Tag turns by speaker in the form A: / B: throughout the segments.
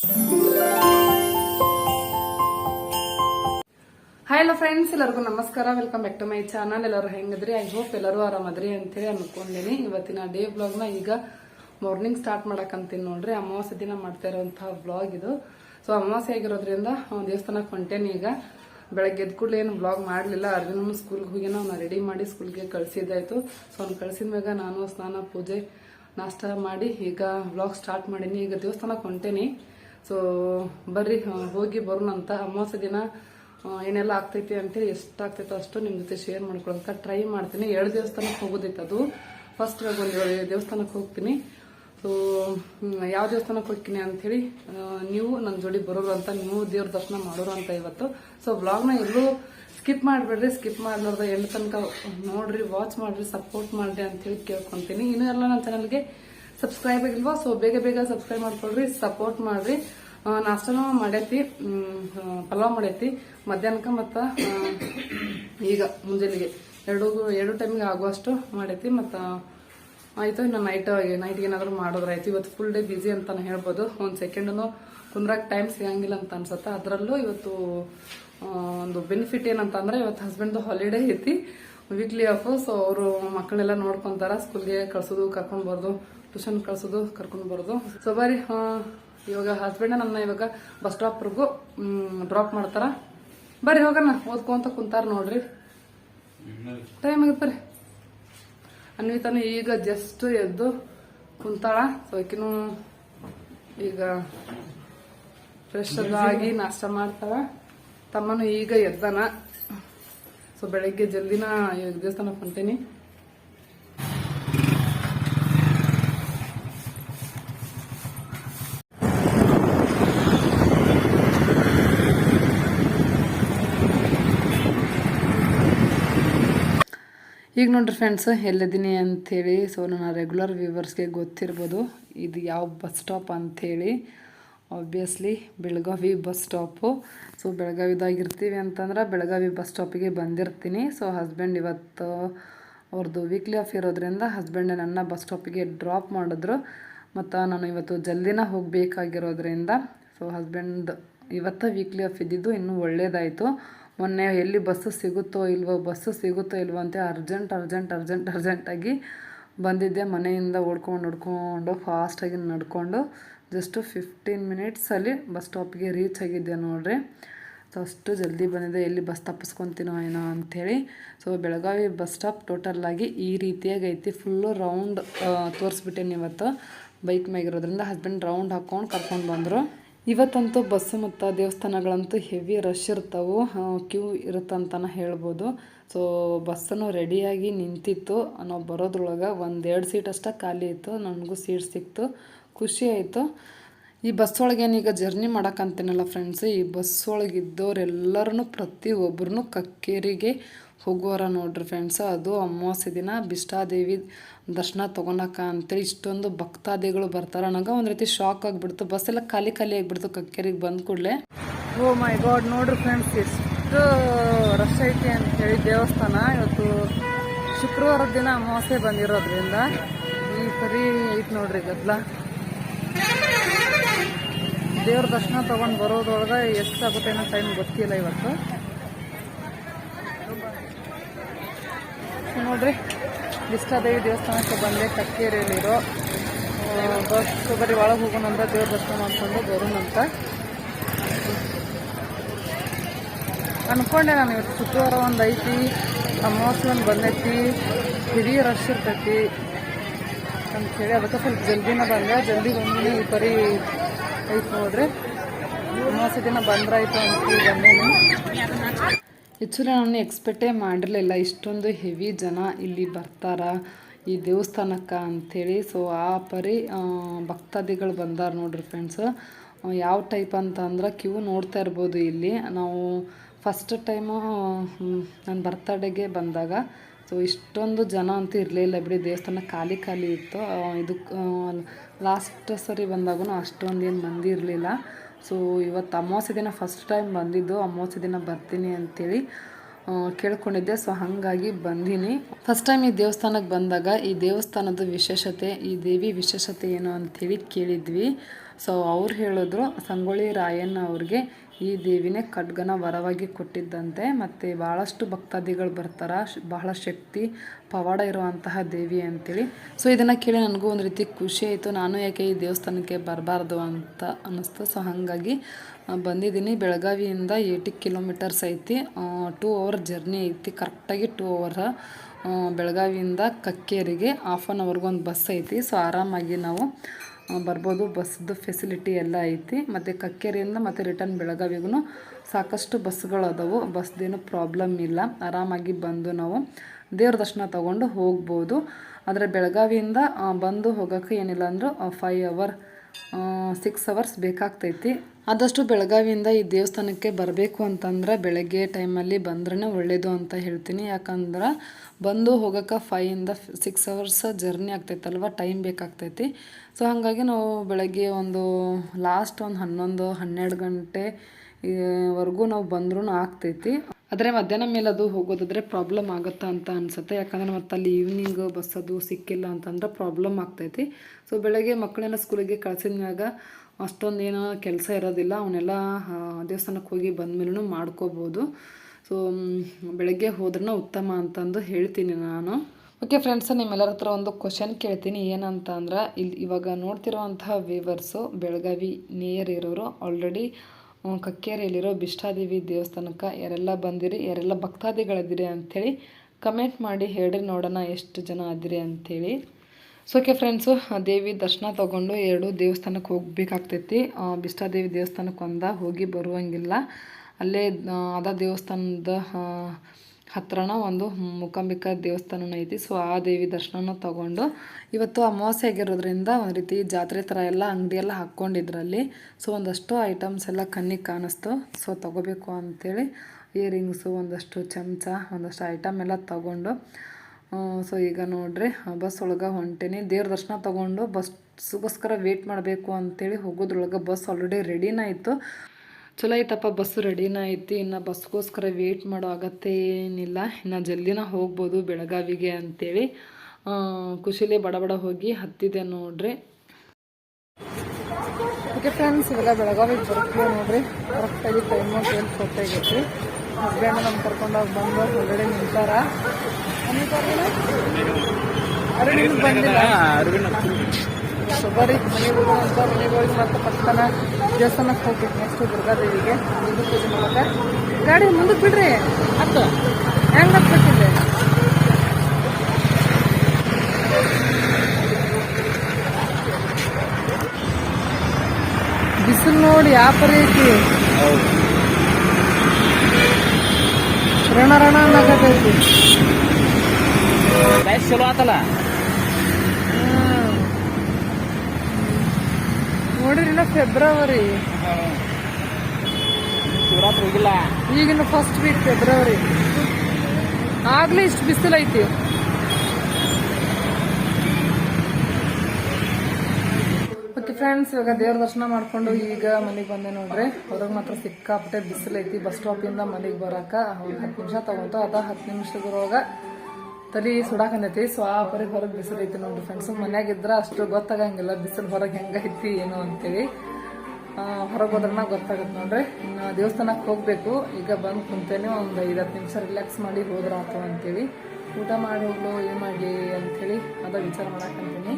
A: Hi ಎಲ್ಲ friends ಎಲ್ಲರಿಗೂ ನಮಸ್ಕಾರ. Welcome back to my channel ಎಲ್ಲರೂ ಹೆಂಗದ್ರಿ? ಐ ಹೋಪ್ ಎಲ್ಲರೂ ಆರಾಮದ್ರಿ ಅಂತೇಳಿ ಅನ್ಕೊಂಡೇನಿ. ಇವತ್ತಿನ ಡೇ ಬ್ಲಾಗ್ನ ಈಗ ಮಾರ್ನಿಂಗ್ ಸ್ಟಾರ್ಟ್ ಮಾಡಕಂತೀನಿ ನೋಡ್ರಿ. ಅಮಾವಾಸ್ಯ ದಿನ ಮಾಡ್ತಾ ಇರುವಂತಹ ಬ್ಲಾಗ್ ಇದು. ಸೊ ಅಮಾವಾಸ್ಯೆ ಆಗಿರೋದ್ರಿಂದ ಅವ್ನು ದೇವಸ್ಥಾನಕ್ಕೆ ಹೊಂಟೇನಿ ಈಗ. ಬೆಳಗ್ಗೆ ಎದ್ದ ಕೂಡಲೇ ಏನು ಬ್ಲಾಗ್ ಮಾಡಲಿಲ್ಲ. ಅರ್ಜುನನು ಸ್ಕೂಲ್ಗೆ ಹೋಗಿ ಅವ್ನ ರೆಡಿ ಮಾಡಿ ಸ್ಕೂಲ್ಗೆ ಕಳ್ಸಿದ್ದಾಯ್ತು. ಸೊ ಅವ್ನು ಕಳ್ಸಿದ ನಾನು ಸ್ನಾನ, ಪೂಜೆ, ನಾಷ್ಟ ಮಾಡಿ ಈಗ ಬ್ಲಾಗ್ ಸ್ಟಾರ್ಟ್ ಮಾಡೀನಿ. ಈಗ ದೇವಸ್ಥಾನಕ್ಕೆ ಹೊಂಟೇನಿ. ಸೊ ಬರ್ರಿ ಹೋಗಿ ಬರೋಣ ಅಂತ ಅಮಾವಾಸ್ಯೆ ದಿನ ಏನೆಲ್ಲ ಆಗ್ತೈತಿ ಅಂತೇಳಿ ಎಷ್ಟು ಆಗ್ತೈತೋ ಅಷ್ಟು ನಿಮ್ಮ ಜೊತೆ ಶೇರ್ ಮಾಡ್ಕೊಳಕ ಟ್ರೈ ಮಾಡ್ತೀನಿ. ಎರಡು ದೇವಸ್ಥಾನಕ್ಕೆ ಹೋಗೋದಿತ್ತು ಅದು. ಫಸ್ಟ್ ಒಂದು ದೇವಸ್ಥಾನಕ್ಕೆ ಹೋಗ್ತೀನಿ. ಸೊ ಯಾವ ದೇವಸ್ಥಾನಕ್ಕೆ ಹೋಗ್ತೀನಿ ಅಂಥೇಳಿ ನೀವು ನನ್ನ ಜೋಡಿ ಬರೋರು ಅಂತ, ನೀವು ದೇವ್ರ ದರ್ಶನ ಮಾಡೋರು ಅಂತ ಇವತ್ತು. ಸೊ ಬ್ಲಾಗ್ನ ಎಲ್ಲೂ ಸ್ಕಿಪ್ ಮಾಡಬೇಡ್ರಿ ಸ್ಕಿಪ್ ಮಾಡ್ಲಾರ್ದ ಎಂಡ್ ತನಕ ನೋಡ್ರಿ ವಾಚ್ ಮಾಡ್ರಿ ಸಪೋರ್ಟ್ ಮಾಡ್ರಿ ಅಂತೇಳಿ ಕೇಳ್ಕೊತೀನಿ. ಇನ್ನೂ ಎಲ್ಲ ನನ್ನ ಚಾನಲ್ಗೆ ಸಬ್ಸ್ಕ್ರೈಬ್ ಆಗಿಲ್ವಾ ಸೊ ಬೇಗ ಬೇಗ ಸಬ್ಸ್ಕ್ರೈಬ್ ಮಾಡ್ಕೊಳ್ರಿ ಸಪೋರ್ಟ್ ಮಾಡ್ರಿ. ನಾಷ್ಟನೂ ಮಾಡೈತಿ ಪಲಾವ್ ಮಾಡೈತಿ. ಮಧ್ಯಾಹ್ನಕ್ಕೆ ಮತ್ತು ಈಗ ಮುಂಜಾನೆಗೆ ಎರಡು ಎರಡು ಟೈಮಿಗೆ ಆಗುವಷ್ಟು ಮಾಡೈತಿ. ಮತ್ತು ಆಯ್ತು, ಇನ್ನು ನೈಟ್ ನೈಟ್ಗೆ ಏನಾದರೂ ಮಾಡೋದ್ರಾಯ್ತು. ಇವತ್ತು ಫುಲ್ ಡೇ ಬಿಸಿ ಅಂತ ಹೇಳ್ಬೋದು. ಒಂದು ಸೆಕೆಂಡನು ಕುಂದ್ರಾಕ್ ಟೈಮ್ ಸಿಗಂಗಿಲ್ಲ ಅಂತ ಅನ್ಸುತ್ತೆ. ಅದರಲ್ಲೂ ಇವತ್ತು ಒಂದು ಬೆನಿಫಿಟ್ ಏನಂತ ಅಂದ್ರೆ ಇವತ್ತು ಹಸ್ಬೆಂಡ್ದು ಹಾಲಿಡೇ ಐತಿ. ವೀಕ್ಲಿ ಆಫ್ ಸೊ ಅವರು ಮಕ್ಕಳೆಲ್ಲ ನೋಡ್ಕೊಂತಾರ ಸ್ಕೂಲ್ಗೆ ಕಳ್ಸೋದು, ಕರ್ಕೊಂಡ್ ಬರೋದು ಟ್ಯೂಷನ್ ಕಳ್ಸೋದು, ಕರ್ಕೊಂಡು ಬರೋದು. ಸೊ ಬರೀ ಇವಾಗ ಹಸ್ಬೆಂಡ್ ನನ್ನ ಇವಾಗ ಬಸ್ ಸ್ಟಾಪ್ವರೆಗೂ ಡ್ರಾಪ್ ಮಾಡ್ತಾರ. ಬರ್ರಿ ಹೋಗೋಣ, ಓದ್ಕೊಂತ ಕುಂತಾರ ನೋಡ್ರಿ. ಟೈಮ್ ಆಗಿತ್ತು ಬರ್ರಿ. ಅನ್ವಿತಾನು ಈಗ ಜಸ್ಟ್ ಎದ್ದು ಕುಂತಾಳ. ಸೊ ಆಕಿನೂ ಈಗ ಫ್ರೆಶ್ ಆಗಿ ನಾಷ್ಟ ಮಾಡ್ತಾಳ. ತಮ್ಮನು ಈಗ ಎದ್ದಾನ. ಸೊ ಬೆಳಗ್ಗೆ ಜಲ್ದಿನ ದೇವಸ್ಥಾನಕ್ಕೆ ಹೊಂಟೇನಿ. ಈಗ ನೋಡ್ರಿ ಫ್ರೆಂಡ್ಸ್ ಎಲ್ಲಿದ್ದೀನಿ ಅಂಥೇಳಿ ಸೊ ನನ್ನ ರೆಗ್ಯುಲರ್ ವ್ಯೂವರ್ಸ್ಗೆ ಗೊತ್ತಿರ್ಬೋದು. ಇದು ಯಾವ ಬಸ್ ಸ್ಟಾಪ್ ಅಂಥೇಳಿ obviously Belagavi bus stop so ಬೆಳಗಾವಿದಾಗಿರ್ತೀವಿ ಅಂತಂದ್ರೆ ಬೆಳಗಾವಿ ಬಸ್ ಸ್ಟಾಪಿಗೆ ಬಂದಿರ್ತೀನಿ. ಸೊ ಹಸ್ಬೆಂಡ್ ಇವತ್ತು ಅವ್ರದ್ದು ವೀಕ್ಲಿ ಆಫ್ ಇರೋದ್ರಿಂದ ಹಸ್ಬೆಂಡ್ ನನ್ನ ಬಸ್ ಸ್ಟಾಪಿಗೆ ಡ್ರಾಪ್ ಮಾಡಿದ್ರು. ಮತ್ತು ನಾನು ಇವತ್ತು ಜಲ್ದಿನ ಹೋಗಬೇಕಾಗಿರೋದ್ರಿಂದ ಸೊ ಹಸ್ಬೆಂಡ್ ಇವತ್ತು ವೀಕ್ಲಿ ಆಫ್ ಇದ್ದಿದ್ದು ಇನ್ನೂ ಒಳ್ಳೇದಾಯಿತು. ಮೊನ್ನೆ ಎಲ್ಲಿ ಬಸ್ಸು ಸಿಗುತ್ತೋ ಇಲ್ವೋ, ಬಸ್ಸು ಸಿಗುತ್ತೋ ಇಲ್ವೋ ಅಂತ ಅರ್ಜೆಂಟ್ ಅರ್ಜೆಂಟ್ ಅರ್ಜೆಂಟ್ ಅರ್ಜೆಂಟಾಗಿ ಬಂದಿದ್ದೆ. ಮನೆಯಿಂದ ಓಡ್ಕೊಂಡು ಓಡ್ಕೊಂಡು ಫಾಸ್ಟಾಗಿ ನಡ್ಕೊಂಡು ಜಸ್ಟು ಫಿಫ್ಟೀನ್ ಮಿನಿಟ್ಸಲ್ಲಿ ಬಸ್ ಸ್ಟಾಪ್ಗೆ ರೀಚ್ ಆಗಿದ್ದೆ ನೋಡ್ರಿ. ಸೊ ಅಷ್ಟು ಜಲ್ದಿ ಬಂದಿದೆ. ಎಲ್ಲಿ ಬಸ್ ತಪ್ಪಿಸ್ಕೊತೀನೋ ಏನೋ ಅಂಥೇಳಿ. ಸೊ ಬೆಳಗಾವಿ ಬಸ್ ಸ್ಟಾಪ್ ಟೋಟಲ್ಲಾಗಿ ಈ ರೀತಿಯಾಗಿ ಐತಿ. ಫುಲ್ಲು ರೌಂಡ್ ತೋರಿಸ್ಬಿಟ್ಟೆ ಇವತ್ತು. ಬೈಕ್ ಮ್ಯಾಗಿರೋದ್ರಿಂದ ಹಸ್ಬೆಂಡ್ ರೌಂಡ್ ಹಾಕ್ಕೊಂಡು ಕರ್ಕೊಂಡು ಬಂದರು. ಇವತ್ತಂತೂ ಬಸ್ಸು ಮತ್ತು ದೇವಸ್ಥಾನಗಳಂತೂ ಹೆವಿ ರಶ್ ಇರ್ತಾವೆ. ಕ್ಯೂ ಇರುತ್ತಂತನ ಹೇಳ್ಬೋದು. ಸೊ ಬಸ್ಸನ್ನು ರೆಡಿಯಾಗಿ ನಿಂತಿತ್ತು. ನಾವು ಬರೋದ್ರೊಳಗೆ ಒಂದೆರಡು ಸೀಟ್ ಅಷ್ಟೇ ಖಾಲಿ ಇತ್ತು. ನನಗೂ ಸೀಟ್ ಸಿಕ್ತು. ಖುಷಿ ಆಯಿತು. ಈ ಬಸ್ಸೊಳಗೆ ಏನೀಗ ಜರ್ನಿ ಮಾಡೋಕ್ಕಂತೇನಲ್ಲ ಫ್ರೆಂಡ್ಸ್ ಈ ಬಸ್ ಒಳಗೆ ಇದ್ದವರೆಲ್ಲರೂ ಪ್ರತಿಯೊಬ್ಬರೂ ಕಕ್ಕೇರಿಗೆ ಹೋಗೋರ ನೋಡ್ರಿ ಫ್ರೆಂಡ್ಸ್ ಅದು ಅಮಾವಾಸ್ಯೆ ದಿನ, ಬಿಷ್ಟಾದೇವಿ ದರ್ಶನ ತೊಗೊಳಕ ಅಂತೇಳಿ ಇಷ್ಟೊಂದು ಭಕ್ತಾದಿಗಳು ಬರ್ತಾರೆ. ನನಗೆ ಒಂದು ರೀತಿ ಶಾಕ್ ಆಗಿಬಿಡ್ತು. ಬಸ್ ಎಲ್ಲ ಖಾಲಿ ಖಾಲಿ ಆಗಿಬಿಡ್ತು ಕಕ್ಕೇರಿಗೆ ಬಂದ ಕೂಡಲೇ. ಓ ಮೈ ಗಾಡ್ ನೋಡ್ರಿ ಫ್ರೆಂಡ್ಸ್ ಎಷ್ಟು ರಶ್ ಐತಿ ಅಂತ ಹೇಳಿ ದೇವಸ್ಥಾನ. ಇವತ್ತು ಶುಕ್ರವಾರ ದಿನ ಅಮಾವಾಸ್ಯೆ ಬಂದಿರೋದ್ರಿಂದ ಈ ಸರಿ ಐತೆ ನೋಡ್ರಿ ಗದ್ಲ. ದೇವ್ರ ದರ್ಶನ ತಗೊಂಡು ಬರೋದ್ರೊಳಗೆ ಎಷ್ಟಾಗುತ್ತೆ ಅನ್ನೋ ಟೈಮ್ ಗೊತ್ತಿಲ್ಲ ಇವತ್ತು. ನೋಡ್ರಿ ಇಷ್ಟಾದೇವಿ ದೇವಸ್ಥಾನಕ್ಕೆ ಬಂದೆ ಕಕ್ಕೇರಿಯಲ್ಲಿರೋ ಬಸ್ ಬರೀ ಒಳಗೆ ಹೋಗೋಣಂತ ದೇವ್ರ ದರ್ಶನ ಮಾಡ್ಕೊಂಡು ಬರೋಣಂತ ಅಂದ್ಕೊಂಡೆ ನಾನು ಇವತ್ತು ಶುಕ್ರವಾರ ಒಂದು ಐತಿ, ಅಮಾವಾಸ್ಯ ಒಂದು ಬಂದೈತಿ, ಹಿರಿಯ ರಶ್ ಇರ್ತೈತಿ ಅಂಥೇಳಿ ಅದಕ್ಕೆ ಸ್ವಲ್ಪ ಜಲ್ದಿನ ಬಂದೆ. ಜಲ್ದಿ ಬಂದು ಈ ಪರಿ ಐತಿ ನೋಡ್ರಿ. ಅಮಾವಾಸ್ಯ ದಿನ ಬಂದ್ರಾಯ್ತು ಅಂತ ಬಂದೇನಿ ಆ್ಯಕ್ಚುಲಿ ನಾನು ಎಕ್ಸ್ಪೆಕ್ಟೇ ಮಾಡಿರಲಿಲ್ಲ. ಇಷ್ಟೊಂದು ಹೆವಿ ಜನ ಇಲ್ಲಿ ಬರ್ತಾರ ಈ ದೇವಸ್ಥಾನಕ್ಕೆ ಅಂಥೇಳಿ ಸೊ ಆ ಪರಿ ಭಕ್ತಾದಿಗಳು ಬಂದಾರ ನೋಡ್ರಿ ಫ್ರೆಂಡ್ಸ್ ಯಾವ ಟೈಪ್ ಅಂತ ಅಂದ್ರೆ ಕ್ಯೂ ನೋಡ್ತಾ ಇರ್ಬೋದು ಇಲ್ಲಿ. ನಾವು ಫಸ್ಟ್ ಟೈಮು ನನ್ನ ಬರ್ತಡೇಗೆ ಬಂದಾಗ ಸೊ ಇಷ್ಟೊಂದು ಜನ ಅಂತೂ ಇರಲಿಲ್ಲ. ಬಿಡಿ ದೇವಸ್ಥಾನ ಖಾಲಿ ಖಾಲಿ ಇತ್ತು. ಇದಕ್ಕೆ ಇದು ಲಾಸ್ಟ್ ಸರಿ ಬಂದಾಗೂ ಅಷ್ಟೊಂದು ಏನು ಮಂದಿ ಇರಲಿಲ್ಲ. ಸೊ ಇವತ್ತು ಅಮಾವಾಸ್ಯ ದಿನ ಫಸ್ಟ್ ಟೈಮ್ ಬಂದಿದ್ದು, ಅಮಾವಾಸ್ಯ ದಿನ ಬರ್ತೀನಿ ಅಂತೇಳಿ ಕೇಳ್ಕೊಂಡಿದ್ದೆ. ಸೊ ಹಾಗಾಗಿ ಬಂದೀನಿ. ಫಸ್ಟ್ ಟೈಮ್ ಈ ದೇವಸ್ಥಾನಕ್ಕೆ ಬಂದಾಗ ಈ ದೇವಸ್ಥಾನದ ವಿಶೇಷತೆ, ಈ ದೇವಿ ವಿಶೇಷತೆ ಏನು ಅಂತೇಳಿ ಕೇಳಿದ್ವಿ. ಸೊ ಅವ್ರು ಹೇಳಿದ್ರು, ಸಂಗೊಳ್ಳಿ ರಾಯಣ್ಣ ಅವ್ರಿಗೆ ಈ ದೇವಿನೇ ಖಡ್ಗನ ವರವಾಗಿ ಕೊಟ್ಟಿದ್ದಂತೆ, ಮತ್ತು ಭಾಳಷ್ಟು ಭಕ್ತಾದಿಗಳು ಬರ್ತಾರೆ ಬಹಳ ಶಕ್ತಿ, ಪವಾಡ ಇರುವಂತಹ ದೇವಿ ಅಂತೇಳಿ. ಸೊ ಇದನ್ನು ಕೇಳಿ ನನಗೂ ಒಂದು ರೀತಿ ಖುಷಿ ಆಯಿತು. ನಾನು ಯಾಕೆ ಈ ದೇವಸ್ಥಾನಕ್ಕೆ ಬರಬಾರ್ದು ಅಂತ ಅನ್ನಿಸ್ತು. ಸೊ ಹಾಗಾಗಿ ಬಂದಿದ್ದೀನಿ. ಬೆಳಗಾವಿಯಿಂದ ಏಯ್ಟಿ ಕಿಲೋಮೀಟರ್ಸ್ ಐತಿ. ಟೂ ಅವರ್ ಜರ್ನಿ ಐತಿ. ಕರೆಕ್ಟಾಗಿ ಟೂ ಅವರ್ ಬೆಳಗಾವಿಯಿಂದ ಕಕ್ಕೇರಿಗೆ ಹಾಫ್ ಆನ್ ಅವರ್ಗೊಂದು ಬಸ್ ಐತಿ. ಸೊ ಆರಾಮಾಗಿ ನಾವು ಬರ್ಬೋದು. ಬಸ್ದು ಫೆಸಿಲಿಟಿ ಎಲ್ಲ ಐತಿ. ಮತ್ತು ಕಕ್ಕೇರಿಯಿಂದ ಮತ್ತು ರಿಟರ್ನ್ ಬೆಳಗಾವಿಗೂ ಸಾಕಷ್ಟು ಬಸ್ಗಳದಾವು ಬಸ್ದೇನು ಪ್ರಾಬ್ಲಮ್ ಇಲ್ಲ. ಆರಾಮಾಗಿ ಬಂದು ನಾವು ದೇವ್ರ ದರ್ಶನ ತಗೊಂಡು ಹೋಗ್ಬೋದು. ಆದರೆ ಬೆಳಗಾವಿಯಿಂದ ಬಂದು ಹೋಗೋಕ್ಕೆ ಏನಿಲ್ಲ ಅಂದರೂ ಫೈವ್ ಅವರ್ ಸಿಕ್ಸ್ ಅವರ್ಸ್ ಬೇಕಾಗ್ತೈತಿ. ಆದಷ್ಟು ಬೆಳಗಾವಿಯಿಂದ ಈ ದೇವಸ್ಥಾನಕ್ಕೆ ಬರಬೇಕು ಅಂತಂದ್ರೆ ಬೆಳಗ್ಗೆ ಟೈಮಲ್ಲಿ ಬಂದ್ರೇ ಒಳ್ಳೆಯದು ಅಂತ ಹೇಳ್ತೀನಿ. ಯಾಕಂದ್ರೆ ಬಂದು ಹೋಗೋಕೆ ಫೈಯಿಂದ ಸಿಕ್ಸ್ ಅವರ್ಸ್ ಜರ್ನಿ ಆಗ್ತೈತಲ್ವ ಟೈಮ್ ಬೇಕಾಗ್ತೈತಿ. ಸೊ ಹಾಗಾಗಿ ನಾವು ಬೆಳಗ್ಗೆ ಒಂದು ಲಾಸ್ಟ್ ಒಂದು ಹನ್ನೊಂದು, ಹನ್ನೆರಡು ಗಂಟೆ ವರೆಗೂ ನಾವು ಬಂದ್ರೂ ಆಗ್ತೈತಿ. ಆದರೆ ಮಧ್ಯಾಹ್ನ ಮೇಲೆ ಅದು ಹೋಗೋದಾದರೆ ಪ್ರಾಬ್ಲಮ್ ಆಗುತ್ತಾ ಅಂತ ಅನ್ಸುತ್ತೆ. ಯಾಕಂದ್ರೆ ಮತ್ತೆ ಅಲ್ಲಿ ಈವ್ನಿಂಗ್ ಬಸ್ ಅದು ಸಿಕ್ಕಿಲ್ಲ ಅಂತಂದ್ರೆ ಪ್ರಾಬ್ಲಮ್ ಆಗ್ತೈತಿ. ಸೊ ಬೆಳಗ್ಗೆ ಮಕ್ಕಳನ್ನ ಸ್ಕೂಲಿಗೆ ಕಳ್ಸಿದ್ಮ್ಯಾಗ ಅಷ್ಟೊಂದು ಏನೋ ಕೆಲಸ ಇರೋದಿಲ್ಲ. ಅವನ್ನೆಲ್ಲ ದೇವಸ್ಥಾನಕ್ಕೆ ಹೋಗಿ ಬಂದ್ಮೇಲೂ ಮಾಡ್ಕೋಬೋದು. ಸೊ ಬೆಳಗ್ಗೆ ಹೋದ್ರೂ ಉತ್ತಮ ಅಂತಂದು ಹೇಳ್ತೀನಿ ನಾನು. ಓಕೆ ಫ್ರೆಂಡ್ಸ್ ನಿಮ್ಮೆಲ್ಲರ ಹತ್ರ ಒಂದು ಕ್ವಶನ್ ಕೇಳ್ತೀನಿ. ಏನಂತ ಅಂದ್ರೆ ಇಲ್ಲಿ ಇವಾಗ ನೋಡ್ತಿರೋವಂತಹ ವೇವರ್ಸು ಬೆಳಗಾವಿ ನಿಯರ್ ಇರೋರು ಆಲ್ರೆಡಿ ಕಕ್ಕೇರಿಯಲ್ಲಿರೋ ಬಿಷ್ಟಾದೇವಿ ದೇವಸ್ಥಾನಕ್ಕೆ ಯಾರೆಲ್ಲ ಬಂದಿರಿ, ಯಾರೆಲ್ಲ ಭಕ್ತಾದಿಗಳಿದ್ದೀರಿ ಅಂಥೇಳಿ ಕಮೆಂಟ್ ಮಾಡಿ ಹೇಳ್ರಿ. ನೋಡೋಣ ಎಷ್ಟು ಜನ ಅದಿರಿ ಅಂಥೇಳಿ. ಸೊ ಓಕೆ ಫ್ರೆಂಡ್ಸು ದೇವಿ ದರ್ಶನ ತಗೊಂಡು ಎರಡು ದೇವಸ್ಥಾನಕ್ಕೆ ಹೋಗಬೇಕಾಗ್ತೈತಿ. ಬಿಷ್ಟಾದೇವಿ ದೇವಸ್ಥಾನಕ್ಕೆ ಒಂದ, ಹೋಗಿ ಬರುವಂಗಿಲ್ಲ. ಅಲ್ಲೇ ಅದ ದೇವಸ್ಥಾನದ ಹತ್ರನ ಒಂದು ಮೂಕಾಂಬಿಕಾ ದೇವಸ್ಥಾನವೂ ಐತಿ. ಸೊ ಆ ದೇವಿ ದರ್ಶನನ ತಗೊಂಡು ಇವತ್ತು ಅಮಾವಾಸ್ಯೆ ಆಗಿರೋದ್ರಿಂದ ಒಂದು ರೀತಿ ಜಾತ್ರೆ ಥರ ಎಲ್ಲ ಅಂಗಡಿಯೆಲ್ಲ ಹಾಕ್ಕೊಂಡಿದ್ರಲ್ಲಿ ಸೊ ಒಂದಷ್ಟು ಐಟಮ್ಸ್ ಎಲ್ಲ ಕಣ್ಣಿಗೆ ಕಾಣಿಸ್ತು. ಸೊ ತಗೋಬೇಕು ಅಂಥೇಳಿ ಇಯರಿಂಗ್ಸು ಒಂದಷ್ಟು ಚಮಚ, ಒಂದಷ್ಟು ಐಟಮ್ ಎಲ್ಲ ತಗೊಂಡು ಸೊ ಈಗ ನೋಡ್ರಿ ಬಸ್ ಒಳಗೆ ಹೊಂಟೇನಿ. ದೇವ್ರ ದರ್ಶನ ತಗೊಂಡು ಬಸ್ಗೋಸ್ಕರ ವೇಟ್ ಮಾಡಬೇಕು ಅಂಥೇಳಿ ಹೋಗೋದ್ರೊಳಗೆ ಬಸ್ ಆಲ್ರೆಡಿ ರೆಡಿನ ಇತ್ತು. ಚಲೋ ಐತಪ್ಪ ಬಸ್ಸು ರೆಡಿನ ಐತಿ ಇನ್ನು ಬಸ್ಗೋಸ್ಕರ ವೇಟ್ ಮಾಡೋ ಅಗತ್ಯ ಏನಿಲ್ಲ. ಇನ್ನು ಜಲ್ದಿನ ಹೋಗ್ಬೋದು ಬೆಳಗಾವಿಗೆ ಅಂತೇಳಿ. ಖುಷಿಲಿ ಬಡ ಬಡ ಹೋಗಿ ಹತ್ತಿದೆ ನೋಡ್ರಿ. ಓಕೆ ಫ್ರೆಂಡ್ಸ್ ಇವಾಗ ಬೆಳಗಾವಿಗೆ ಬರ್ತೀವಿ ನೋಡ್ರಿ. ಕರೆಕ್ಟಾಗಿ ಟೈಮು ಟ್ವೆಲ್ ಫೋರ್ಟಿ ಆಗೈತಿ ಹಸ್ಬೆಂಡ್ ನಮ್ಮ ಕರ್ಕೊಂಡೋಗಿ ಬಂದು ಹೊರಗಡೆ ನಿಂತಾರ. ಬಂದಿಲ್ಲ. ಸೊ ಬರ್ರಿ ಮನೆಗೆ ಹೋಗೋಣ ಮನೆಗೆ ಹೋಗಿ ಮತ್ತೆ ಪಕ್ಕನ ದೇವಸ್ಥಾನಕ್ಕೆ ಹೋಗ್ಬೇಕು ನೆಕ್ಸ್ಟ್ ದುರ್ಗಾದೇವಿಗೆ ಇದು ಪೂಜೆ ಮಾಡೋಕೆ. ಗಾಡಿ ಮುಂದಕ್ಕೆ ಬಿಡ್ರಿ. ಅತ್ತು ಹೆಂಗ್ ಹತ್ಬೇಕಿದೆ ಬಿಸಿಲು ನೋಡಿ ಯಾವ ರೀತಿ ಐತಿ? ರಣ ರಣ ಅನ್ನಕತ್ತೈತಿ
B: ಚಲೋ ಆತಲ್ಲ?
A: ನೋಡಿರಿಲ್ಲ ಫೆಬ್ರವರಿ
B: ಶಿವರಾತ್ರಿ
A: ಈಗಿನ ಫಸ್ಟ್ ವೀಕ್ ಫೆಬ್ರವರಿ ಆಗ್ಲೇ ಇಷ್ಟು ಬಿಸಿಲೈತಿ ಓಕೆ ಫ್ರೆಂಡ್ಸ್ ಇವಾಗ ದೇವ್ರ ದರ್ಶನ ಮಾಡ್ಕೊಂಡು ಈಗ ಮನೆಗೆ ಬಂದೆ ನೋಡ್ರಿ. ಹೊರಗೆ ಮಾತ್ರ ಸಿಕ್ಕಾಪಟ್ಟೆ ಬಿಸಿಲೈತಿ ಬಸ್ ಸ್ಟಾಪಿಂದ ಮನೆಗೆ ಬರೋಕೆ ಹತ್ತು ನಿಮಿಷ ತಗೊಂತು ಅದ ಹತ್ತು ನಿಮಿಷದೊಳಗ ತಲೆ ಸುಡಾಕಂದೈತಿ ಸೊ ಆ ಹೊರಗೆ ಹೊರಗೆ ಬಿಸಿಲು ಐತಿ ನೋಡ್ರಿ ಫ್ರೆಂಡ್ಸ್ ಮನ್ಯಾಗ ಇದ್ರ ಅಷ್ಟು ಗೊತ್ತಾಗಂಗಿಲ್ಲ, ಬಿಸಿಲು ಹೊರಗೆ ಹೆಂಗೈತಿ, ಏನು ಅಂತೇಳಿ ಹೊರಗೆ ಹೋದ್ರನ ಗೊತ್ತಾಗತ್ತೆ ನೋಡ್ರಿ. ಇನ್ನು ದೇವಸ್ಥಾನಕ್ಕೆ ಹೋಗ್ಬೇಕು, ಈಗ ಬಂದು ಕುಂತೇನೆ ಒಂದು ಐದು ಹತ್ತು ನಿಮಿಷ ರಿಲ್ಯಾಕ್ಸ್ ಮಾಡಿ ಹೋದ್ರಾತು ಅಂತೇಳಿ ಊಟ ಮಾಡಿ ಹೋಗ್ಲು, ಏನು ಮಾಡಿ ಅಂಥೇಳಿ ಅದ ವಿಚಾರ ಮಾಡಾಕಂತೀನಿ.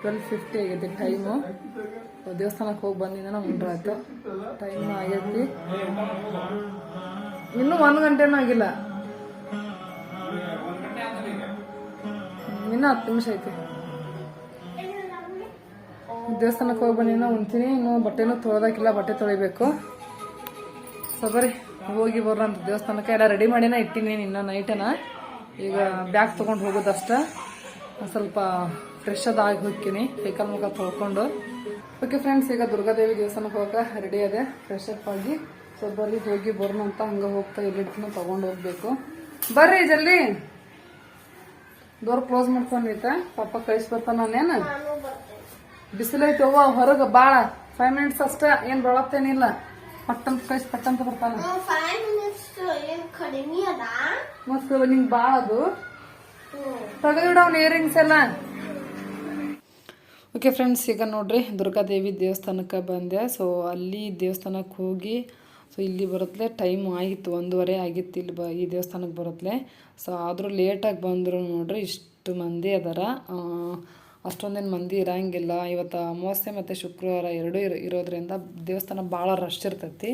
A: ಟ್ವೆಲ್ ಫಿಫ್ಟಿ ಆಗೈತಿ ಟೈಮು ದೇವಸ್ಥಾನಕ್ಕೆ ಹೋಗಿ ಬಂದಿದ್ದಾನ ಮುಂಡ್ರಾಯ್ತು ಟೈಮ್ ಆಗೈತಿ. ಇನ್ನೂ ಒಂದು ಗಂಟೆನೂ ಆಗಿಲ್ಲ. ಇನ್ನೂ ಹತ್ತು ನಿಮಿಷ ಐತಿ. ದೇವಸ್ಥಾನಕ್ಕೆ ಹೋಗಿ ಬಂದಿನ ಉಣ್ತೀನಿ. ಇನ್ನು ಬಟ್ಟೆನೂ ತೊಳೆದಾಕಿಲ್ಲ, ಬಟ್ಟೆ ತೊಳಿಬೇಕು. ಸೊ, ಬರ್ರಿ. ಹೋಗಿ ಬರೋಣ ಅಂತ ದೇವಸ್ಥಾನಕ್ಕೆ. ಎಲ್ಲ ರೆಡಿ ಮಾಡಿನ, ಇಟ್ಟಿನಿ ಇನ್ನು ನೈಟನ ಈಗ ಬ್ಯಾಗ್ ತೊಗೊಂಡು ಹೋಗೋದಷ್ಟೇ ಸ್ವಲ್ಪ ಫ್ರೆಶ್ ಅದ ಆಗಿ ಹೋಗ್ತೀನಿ ಕೈಕಾಲ್ ಮುಖ ತೊಳ್ಕೊಂಡು. ಓಕೆ ಫ್ರೆಂಡ್ಸ್ ಈಗ ದುರ್ಗಾದೇವಿ ದೇವಸ್ಥಾನಕ್ಕೆ ಹೋಗಕ್ಕೆ ರೆಡಿ ಅದೇ. ಫ್ರೆಶ್ ಅಪ್ ಆಗಿ. ಸೊ ಬರ್ರಿ, ಹೋಗಿ ಬರೋಣ ಅಂತ ಹಂಗೆ ಹೋಗ್ತಾ ಇಲ್ಲಿ ತೊಗೊಂಡು ಹೋಗ್ಬೇಕು. ಬರ್ರಿ, ಜಲ್ದಿ. ಡೋರ್ ಕ್ಲೋಸ್ ಮಾಡ್ಕೊಂಡೈತ ಪಾಪ ಕಳಿಸಿ ಬರ್ತಾನ ಬಿಸಿಲೈತೆ ಅವ್ವ ಹೊರಗ ಬಾಳ. ಫೈವ್ ಮಿನಿಟ್ಸ್ ಅಷ್ಟ ಏನ್ ಬೆಳತ್ತೇನಿಲ್ಲ ಪಟ್ಟಂತ ಕಳಿಸಿ ಪಟ್ಟಂತ ಬರ್ತಾನ. ಮತ್ತ ನಿಂಗ್ ಬಾಳ ಅದು. ತೆಗೆದಿಡ ಅವ್ನ ಇಯರಿಂಗ್ಸ್ ಎಲ್ಲ. ಓಕೆ ಫ್ರೆಂಡ್ಸ್ ಈಗ ನೋಡ್ರಿ ದುರ್ಗಾದೇವಿ ದೇವಸ್ಥಾನಕ್ಕೆ ಬಂದೆ. ಸೊ ಅಲ್ಲಿ ದೇವಸ್ಥಾನಕ್ಕೆ ಹೋಗಿ ಸೊ ಇಲ್ಲಿ ಬರುತ್ತಲೇ ಟೈಮ್ ಆಗಿತ್ತು ಒಂದೂವರೆ ಆಗಿತ್ತು ಇಲ್ಲಿ ಬ, ಈ ದೇವಸ್ಥಾನಕ್ಕೆ ಬರುತ್ತಲೇ. ಸೊ ಆದರೂ ಲೇಟಾಗಿ ಬಂದರು ನೋಡ್ರಿ, ಇಷ್ಟು ಮಂದಿ ಅದರ. ಅಷ್ಟೊಂದೇನು ಮಂದಿ ಇರೋಂಗಿಲ್ಲ. ಇವತ್ತು ಅಮಾವಾಸ್ಯೆ ಮತ್ತು ಶುಕ್ರವಾರ ಎರಡೂ ಇರೋ, ಇರೋದ್ರಿಂದ ದೇವಸ್ಥಾನ ಭಾಳ ರಶ್ ಇರ್ತೈತಿ.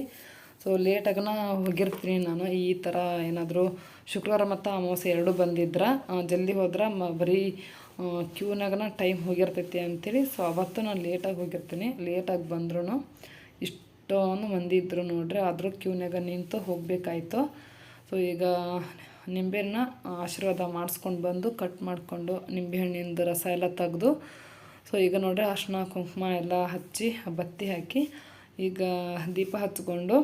A: ಸೊ ಲೇಟಾಗನ ಹೋಗಿರ್ತೀನಿ ನಾನು. ಈ ಥರ ಏನಾದರೂ ಶುಕ್ರವಾರ ಮತ್ತು ಅಮಾವಾಸ್ಯೆ ಎರಡೂ ಬಂದಿದ್ರೆ ಜಲ್ದಿ ಹೋದ್ರೆ ಮ, ಬರೀ ಕ್ಯೂನಾಗನ ಟೈಮ್ ಹೋಗಿರ್ತೈತಿ ಅಂತೇಳಿ. ಸೊ ಅವತ್ತು ನಾನು ಲೇಟಾಗಿ ಹೋಗಿರ್ತೀನಿ. ಲೇಟಾಗಿ ಬಂದ್ರೂ ಇಷ್ಟೊಂದು ಮಂದಿ ಇದ್ದರು ನೋಡ್ರಿ, ಆದರೂ ಕ್ಯೂನಾಗ ನಿಂತು ಹೋಗಬೇಕಾಯ್ತು. ಸೊ ಈಗ ನಿಂಬೆಹಣ್ಣ ಆಶೀರ್ವಾದ ಮಾಡಿಸ್ಕೊಂಡು ಬಂದು ಕಟ್ ಮಾಡಿಕೊಂಡು ನಿಂಬೆಹಣ್ಣಿಂದ ರಸ ಎಲ್ಲ ತೆಗೆದು ಸೊ ಈಗ ನೋಡ್ರಿ ಅರ್ಶಿನ ಕುಂಕುಮ ಎಲ್ಲ ಹಚ್ಚಿ ಬತ್ತಿ ಹಾಕಿ ಈಗ ದೀಪ ಹಚ್ಕೊಂಡು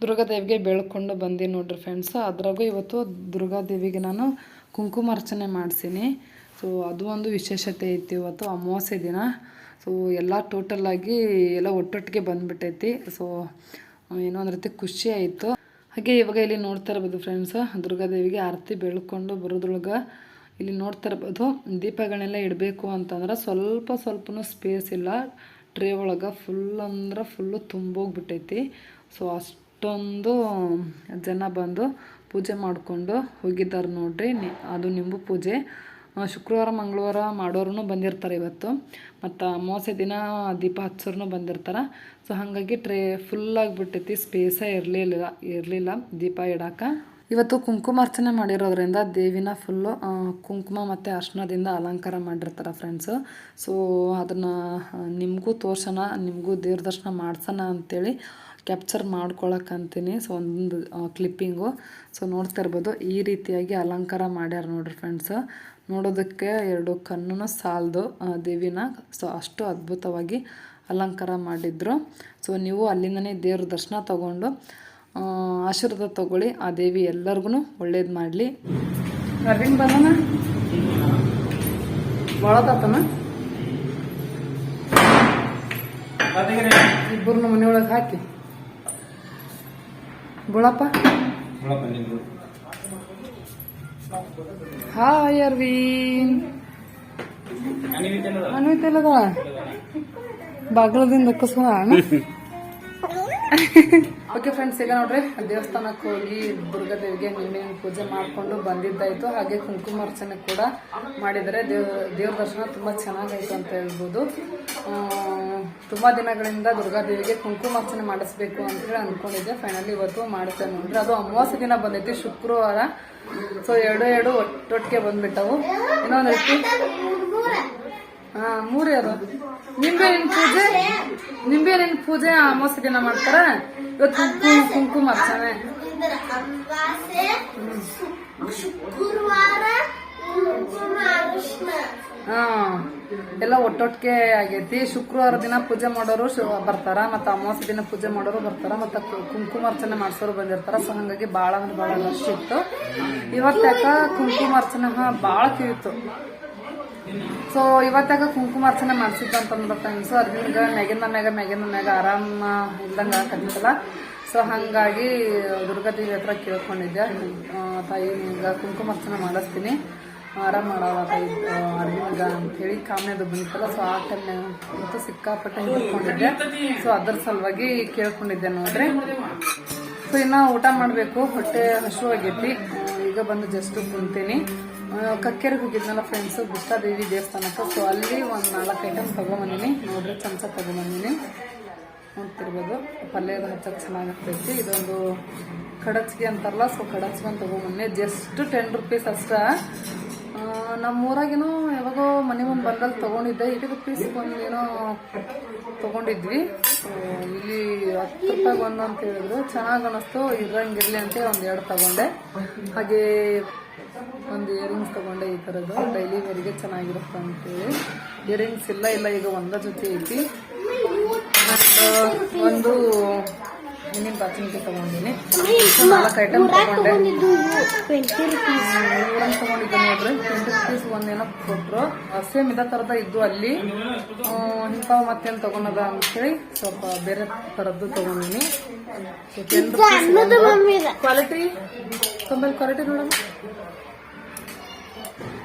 A: ದುರ್ಗಾದೇವಿಗೆ ಬೆಳ್ಕೊಂಡು ಬಂದೀನಿ ನೋಡ್ರಿ ಫ್ರೆಂಡ್ಸ್ ಅದ್ರಾಗೂ ಇವತ್ತು ದುರ್ಗಾದೇವಿಗೆ ನಾನು ಕುಂಕುಮಾರ್ಚನೆ ಮಾಡ್ಸೀನಿ. ಸೊ ಅದು ಒಂದು ವಿಶೇಷತೆ ಐತಿ ಇವತ್ತು ಅಮಾವಾಸ್ಯೆ ದಿನ. ಸೊ ಎಲ್ಲ ಟೋಟಲಾಗಿ ಎಲ್ಲ ಒಟ್ಟೊಟ್ಟಿಗೆ ಬಂದ್ಬಿಟ್ಟೈತಿ. ಸೊ ಏನೋ ಒಂದು ರೀತಿ ಖುಷಿ ಆಯಿತು. ಹಾಗೆ ಇವಾಗ ಇಲ್ಲಿ ನೋಡ್ತಾ ಇರ್ಬೋದು ಫ್ರೆಂಡ್ಸ್ ದುರ್ಗಾದೇವಿಗೆ ಆರತಿ ಬೆಳ್ಕೊಂಡು ಬರೋದ್ರೊಳಗೆ ಇಲ್ಲಿ ನೋಡ್ತಾ ಇರ್ಬೋದು. ದೀಪಗಳನ್ನೆಲ್ಲ ಇಡಬೇಕು ಅಂತಂದ್ರೆ ಸ್ವಲ್ಪ ಸ್ವಲ್ಪನು ಸ್ಪೇಸ್ ಇಲ್ಲ. ಟ್ರೇ ಒಳಗೆ ಫುಲ್ ಅಂದ್ರೆ ಫುಲ್ಲು ತುಂಬೋಗ್ಬಿಟ್ಟೈತಿ. ಸೊ ಅಷ್ಟೊಂದು ಜನ ಬಂದು ಪೂಜೆ ಮಾಡಿಕೊಂಡು ಹೋಗಿದ್ದಾರೆ ನೋಡ್ರಿ. ಅದು ನಿಂಬು ಪೂಜೆ. ಶುಕ್ರವಾರ, ಮಂಗಳವಾರ ಮಾಡೋರು ಬಂದಿರ್ತಾರೆ ಇವತ್ತು. ಮತ್ತು ಅಮಾವಾಸ್ಯೆ ದಿನ ದೀಪ ಹಚ್ಚೋರು ಬಂದಿರ್ತಾರೆ. ಸೊ ಹಾಗಾಗಿ ಟ್ರೇ ಫುಲ್ ಆಗಿಬಿಟ್ಟೈತಿ. ಸ್ಪೇಸೇ ಇರಲಿಲ್ಲ ಇರಲಿಲ್ಲ ದೀಪ ಇಡಾಕ. ಇವತ್ತು ಕುಂಕುಮಾರ್ಚನೆ ಮಾಡಿರೋದ್ರಿಂದ ದೇವಿನ ಫುಲ್ಲು ಕುಂಕುಮ ಮತ್ತು ಅರ್ಶನದಿಂದ ಅಲಂಕಾರ ಮಾಡಿರ್ತಾರೆ ಫ್ರೆಂಡ್ಸು ಸೊ ಅದನ್ನು ನಿಮಗೂ ತೋರ್ಸೋಣ, ನಿಮಗೂ ದೇವ್ರ ದರ್ಶನ ಮಾಡ್ಸೋಣ ಅಂಥೇಳಿ ಕ್ಯಾಪ್ಚರ್ ಮಾಡ್ಕೊಳಕ್ಕಂತೀನಿ ಸೊ ಒಂದು ಕ್ಲಿಪ್ಪಿಂಗು ಸೊ ನೋಡ್ತಾ ಇರ್ಬೋದು. ಈ ರೀತಿಯಾಗಿ ಅಲಂಕಾರ ಮಾಡ್ಯಾರ ನೋಡ್ರಿ ಫ್ರೆಂಡ್ಸ್ ನೋಡೋದಕ್ಕೆ ಎರಡು ಕಣ್ಣು ಸಾಲದು ದೇವಿನ. ಸೊ ಅಷ್ಟು ಅದ್ಭುತವಾಗಿ ಅಲಂಕಾರ ಮಾಡಿದ್ರು. ಸೊ ನೀವು ಅಲ್ಲಿಂದನೇ ದೇವ್ರ ದರ್ಶನ ತಗೊಂಡು ಆಶೀರ್ವಾದ ತಗೊಳ್ಳಿ. ಆ ದೇವಿ ಎಲ್ಲರಿಗೂ ಒಳ್ಳೇದು ಮಾಡಲಿ. ಅರವಿಂದ್ ಬಂದನ ಒಳದಾತನ ಇಬ್ಬರನ್ನ ಮನೆಯೊಳಗೆ ಹಾಕಿ. ಬುಳಪ್ಪ? ಹಾಯ್ ಅರ್ವಿನ್ ಅನ್ವಿತಲ್ಲದ ಬಾಗ್ಲದಿಂದ ಕಸ್ಕೊಂಡ ಓಕೆ ಫ್ರೆಂಡ್ಸ್ ಈಗ ನೋಡ್ರಿ, ದೇವಸ್ಥಾನಕ್ಕೆ ಹೋಗಿ ದುರ್ಗಾದೇವಿಗೆ ನಿನ್ನೆ ಪೂಜೆ ಮಾಡಿಕೊಂಡು ಬಂದಿದ್ದಾಯಿತು. ಹಾಗೆ ಕುಂಕುಮಾರ್ಚನೆ ಕೂಡ ಮಾಡಿದರೆ ದೇವ್, ದೇವ್ರ ದರ್ಶನ ತುಂಬ ಚೆನ್ನಾಗಾಯ್ತು ಅಂತ ಹೇಳ್ಬೋದು. ತುಂಬ ದಿನಗಳಿಂದ ದುರ್ಗಾದೇವಿಗೆ ಕುಂಕುಮಾರ್ಚನೆ ಮಾಡಿಸ್ಬೇಕು ಅಂತ ಹೇಳಿ ಅನ್ಕೊಂಡಿದ್ದೆ. ಫೈನಲಿ ಇವತ್ತು ಮಾಡ್ತೇನೆ ನೋಡ್ರಿ. ಅದು ಅಮಾವಾಸ್ಯೆ ದಿನ ಬಂದೈತಿ, ಶುಕ್ರವಾರ. ಸೊ ಎರಡು ಎರಡು ಒಟ್ಟೊಟ್ಟಿಗೆ ಬಂದ್ಬಿಟ್ಟವು. ಇನ್ನೊಂದು ಹಾ, ಮೂರೇ ಅದು. ನಿಂಬೆಹಣ್ಣಿನ ಪೂಜೆ? ನಿಂಬೆ ಹಣ್ಣಿನ ಪೂಜೆ ಅಮಾವಾಸ್ಯೆ ದಿನ ಮಾಡ್ತಾರ. ಇವತ್ತು ಕುಂಕುಮ ಕುಂಕುಮ, ಅರ್ಚನೆ.
C: ಕುಂಕುಮ
A: ಹಾ, ಎಲ್ಲ ಒಟ್ಟೊಟ್ಟಿಗೆ ಆಗೈತಿ. ಶುಕ್ರವಾರ ದಿನ ಪೂಜೆ ಮಾಡೋರು ಬರ್ತಾರ, ಮತ್ತೆ ಅಮಾವಾಸ್ಯ ದಿನ ಪೂಜೆ ಮಾಡೋರು ಬರ್ತಾರ, ಮತ್ತು ಕುಂಕುಮಾರ್ಚನೆ ಮಾಡ್ಸೋರು ಬಂದಿರ್ತಾರ. ಸೊ ಹಂಗಾಗಿ ಭಾಳ ಅಂದ್ರೆ ಭಾಳ ರಶ್ ಇತ್ತು. ಇವತ್ತಾಕ ಕುಂಕುಮಾರ್ಚನೆ ಹಾ ಭಾಳ ಕಿವಿತ್ತು. ಸೊ ಇವತ್ತಾಗ ಕುಂಕುಮಾರ್ಚನೆ ಮಾಡಿಸಿದ್ದು ಅಂತಂದ್ರೆ ಫ್ರೆಂಡ್ಸ್ ಅದ್ರಿಂದ ಮ್ಯಾಗಿನ ಮ್ಯಾಗ ಮ್ಯಾಗಿನ ಮ್ಯಾಗ ಆರಾಮ ಇಲ್ದಂಗೆ ಆಗತ್ತಲ್ಲ ಸೊ ಹಾಗಾಗಿ ದುರ್ಗಾದೇವಿ ಹತ್ರ ಕೇಳ್ಕೊಂಡಿದ್ದೆ. ತಾಯಿ ತಾಯಿ ಕುಂಕುಮ ಅರ್ಚನೆ ಮಾಡಿಸ್ತೀನಿ. ಆರಾಮ ಮಾಡೋಲ್ಲ ತಾಯಿ ಅಂತೇಳಿ ಅಂಥೇಳಿ ಅದು ಬಂದಿತ್ತಲ್ಲ. ಸೊ ಆ ಟೈಮ್ನಾಗ ಮತ್ತು ಸಿಕ್ಕಾಪಟ್ಟೆ ಹಿಡ್ಕೊಂಡಿದ್ದೆ ಸೊ ಅದ್ರ ಸಲುವಾಗಿ ಕೇಳ್ಕೊಂಡಿದ್ದೆ ನೋಡ್ರಿ. ಸೊ ಇನ್ನ ಊಟ ಮಾಡಬೇಕು. ಹೊಟ್ಟೆ ಹಸು ಆಗೈತಿ ಈಗ ಬಂದು ಜಸ್ಟ್ ಕುಂತೀನಿ. ಕಕ್ಕೇರಿಗೆ ಹೋಗಿದ್ನಲ್ಲ ಫ್ರೆಂಡ್ಸು ದೇವಿ ದೇವಸ್ಥಾನಕ್ಕೆ. ಸೊ ಅಲ್ಲಿ ಒಂದು ನಾಲ್ಕು ಐಟಮ್ ತೊಗೊಂಬಂದಿನಿ. ನೋಡ್ರಿ ಚಮಚ ತೊಗೊಂಬಂದಿನಿ. ನೋಡ್ತಿರ್ಬೋದು. ಪಲ್ಯ ಅದು ಹಚ್ಚಕ್ಕೆ ಚೆನ್ನಾಗಿರ್ತೈತಿ. ಇದೊಂದು ಕಡಚ್ಗೆ ಅಂತಾರಲ್ಲ ಸೊ ಕಡಚ್ಗೆ ಅಂತ ತೊಗೊಂಬನ್ನಿ ಜಸ್ಟ್ ಟೆನ್ ರುಪೀಸ್ ಅಷ್ಟೇ. ನಮ್ಮ ಊರಾಗೇನೋ ಯಾವಾಗೋ ಮನೆ ಮುಂದೆ ಬಂದಲ್ಲಿ ತೊಗೊಂಡಿದ್ದೆ. ಏಯ್ಟಿ ರುಪೀಸ್ ಏನೋ ತೊಗೊಂಡಿದ್ವಿ. ಇಲ್ಲಿ ಹತ್ತು ರೂಪಾಯಿಗೆ ಒಂದು ಅಂತ ಹೇಳಿದ್ರು. ಚೆನ್ನಾಗಿ ಅನ್ನಿಸ್ತು ಇರಂಗಿರಲಿ ಅಂತ ಒಂದು ಎರಡು ತಗೊಂಡೆ. ಹಾಗೆ ಒಂದು ಇಯರಿಂಗ್ಸ್ ತಗೊಂಡೆ ಈ ಥರದ್ದು ಡೈಲಿ ವೇರಿಗೆ ಚೆನ್ನಾಗಿರುತ್ತೆ ಅಂತೇಳಿ. ಇಯರಿಂಗ್ಸ್ ಇಲ್ಲ ಇಲ್ಲ ಈಗ ಒಂದ ಜೊತೆ ಐತಿ. ಒಂದು ಇನ್ನೇನು ಬಾಚಿನಿಕೆ ತಗೊಂಡಿನಿ. ನಾಲ್ಕು ಐಟಮ್ ತಗೊಂಡೆ. ತಗೊಂಡಿದ್ದೆ ನೋಡ್ರಿ. ಟ್ವೆಂಟಿ ರುಪೀಸ್ ಒಂದೇನೋ ಕೊಟ್ರು. ಸೇಮ್ ಇದ ತರದ ಇದ್ದು ಅಲ್ಲಿ. ಇಂಥವು ಮತ್ತೇನು ತಗೊಂಡದ ಅಂತೇಳಿ ಸ್ವಲ್ಪ ಬೇರೆ ತರದ್ದು ತಗೊಂಡಿನಿ. ಕ್ವಾಲಿಟಿ ತೊಂಬಲ್ ಕ್ವಾಲಿಟಿ ನೋಡೋಣ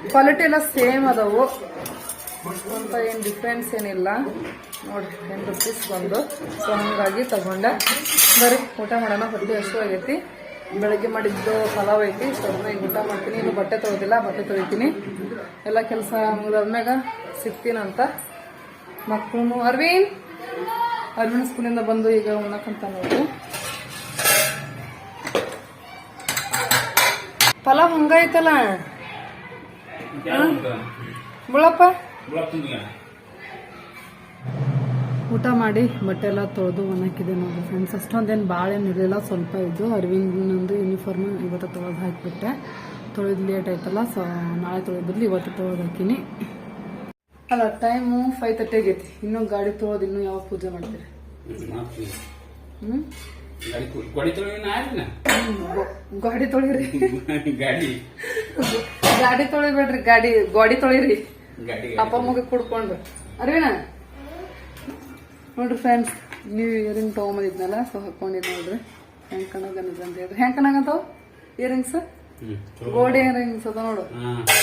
A: ಕ್ವಾಲಿಟಿ ಎಲ್ಲ ಸೇಮ್ ಅದಾವು. ಅಂತ ಏನು ಡಿಫ್ರೆನ್ಸ್ ಏನಿಲ್ಲ. ನೋಡಿ ಟೆನ್ ರುಪೀಸ್ ಬಂದು. ಸೊ ಹಂಗಾಗಿ ತಗೊಂಡೆ. ಬರೀ ಊಟ ಮಾಡೋಣ, ಹೊಟ್ಟೆ ಹಸು ಆಗೈತಿ. ಬೆಳಗ್ಗೆ ಮಾಡಿದ್ದು ಪಲಾವ್ ಐತಿ. ಸೊ ಈಗ ಊಟ ಮಾಡ್ತೀನಿ. ಇನ್ನು ಬಟ್ಟೆ ತೊಗೋದಿಲ್ಲ ಬಟ್ಟೆ ತೊಳಿತೀನಿ. ಎಲ್ಲ ಕೆಲಸ ಮುಗಿದಾದ್ಮ್ಯಾಗ ಸಿಗ್ತೀನಂತ ಮಕ್ಕಳು ಅರವಿಂದ್. ಅರವಿಂದ್ ಸ್ಕೂಲಿಂದ ಬಂದು ಈಗ ಉಣ್ಣಕ್ಕಂತ ನೋಡು. ಪಲಾವ್ ಹಂಗೈತಲ್ಲ ಊಟ ಮಾಡಿ ಬಟ್ಟೆ ಎಲ್ಲ ತೊಳೆದು ಒಣಕಿದೆ ನೋಡಿ ಫ್ರೆಂಡ್ಸ್ ಅಷ್ಟೊಂದೇನು ಭಾಳ ಏನು ಇರಲಿಲ್ಲ ಸ್ವಲ್ಪ ಇದ್ದು ಅರವಿಂದ್ನೊಂದು ಯೂನಿಫಾರ್ಮ್ ಇವತ್ತು ತೊಳೆದು ಹಾಕಿಬಿಟ್ಟೆ. ತೊಳೆದು ಲೇಟ್ ಆಯ್ತಲ್ಲ ಸೊ ನಾಳೆ ತೊಳೆದು ಬದಲು ಇವತ್ತು ತೊಳೆದು ಹಾಕಿನಿ. ಅಲ್ಲ ಟೈಮು ಫೈವ್ ತರ್ಟಿ ಆಗೈತಿ. ಇನ್ನೂ ಗಾಡಿ ತೊಳೆದು ಇನ್ನೂ ಯಾವಾಗ ಪೂಜೆ ಮಾಡ್ತೀರಿ? ಹ್ಞೂ
B: ಗಾಡಿ
A: ತೊಳಿರಿ
B: ಗಾಡಿ
A: ಗಾಡಿ ತೊಳಿಬೇಡ್ರಿ ಗಾಡಿ ಗಾಡಿ ತೊಳಿರಿ ಅಪ್ಪ ಮಗ ಕುಡ್ಕೊಂಡು. ಅರವಿನ? ನೋಡ್ರಿ ಫ್ರೆಂಡ್ಸ್ ನೀವು ಇಯರಿಂಗ್ ತೊಗೊಂಬಂದಿದ್ನಲ್ಲ ಸೊ ಹಾಕೊಂಡಿದ್ ನೋಡ್ರಿ. ಹೆಂಗ್ ಕಣಗನದ ಅಂತ ಹೇಳ್ರಿ ಹೆಂಗ್ ಕಣಗಂತಾವ ಇಯರಿಂಗ್ಸ್ ಗೋಲ್ಡ್ ಇಯರಿಂಗ್ಸ್ ಅದ ನೋಡು.